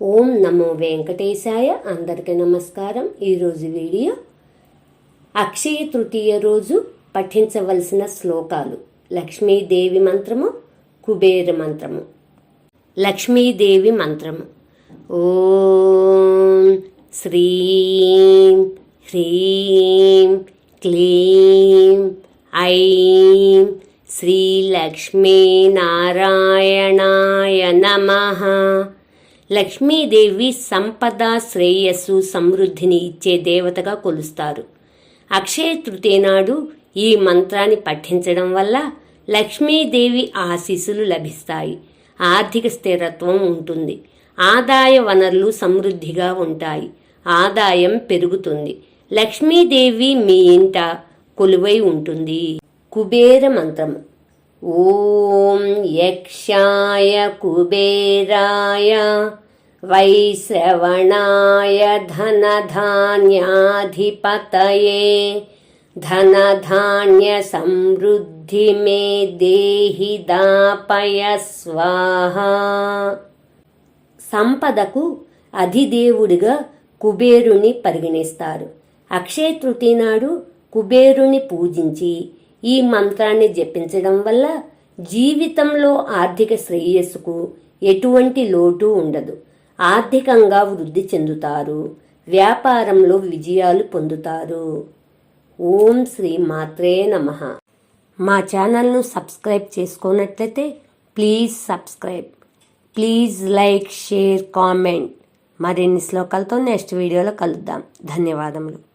ఓం నమో వెంకటేశాయ. అందరికీ నమస్కారం. ఈరోజు వీడియో అక్షయ తృతీయ రోజు పఠించవలసిన శ్లోకాలు. లక్ష్మీదేవి మంత్రము కుబేర మంత్రము. లక్ష్మీదేవి మంత్రము. ఓం శ్రీం హ్రీం క్లీం ఐం శ్రీలక్ష్మీనారాయణాయ నమ. లక్ష్మీదేవి సంపద శ్రేయస్సు సమృద్ధిని ఇచ్చే దేవతగా కొలుస్తారు. అక్షయ తృతీయ నాడు ఈ మంత్రాన్ని పఠించడం వల్ల లక్ష్మీదేవి ఆశీస్సులు లభిస్తాయి. ఆర్థిక స్థిరత్వం ఉంటుంది. ఆదాయ వనరులు సమృద్ధిగా ఉంటాయి. ఆదాయం పెరుగుతుంది. లక్ష్మీదేవి మీ ఇంట కొలువై ఉంటుంది. కుబేర మంత్రము. ఓం యక్షాయ కుబేరాయ వైశ్రవణాయ ధనధాన్యాధిపతయే ధనధాన్య సమృద్ధి మే దేహి దాపయ స్వాహ సంపదకు అధిదేవుడిగా కుబేరుని పరిగణిస్తారు. అక్షయ తృతీయ నాడు కుబేరుని పూజించి ఈ మంత్రాన్ని జపించడం వల్ల జీవితంలో ఆర్థిక శ్రేయస్సుకు ఎటువంటి లోటు ఉండదు. ఆర్థికంగా వృద్ధి చెందుతారు. వ్యాపారంలో విజయాలు పొందుతారు. ఓం శ్రీ మాత్రే నమ. మా ఛానల్ను సబ్స్క్రైబ్ చేసుకున్నట్లయితే please subscribe please like share comment. మరిన్ని శ్లోకాలతో నెక్స్ట్ వీడియోలో కలుద్దాం. ధన్యవాదములు.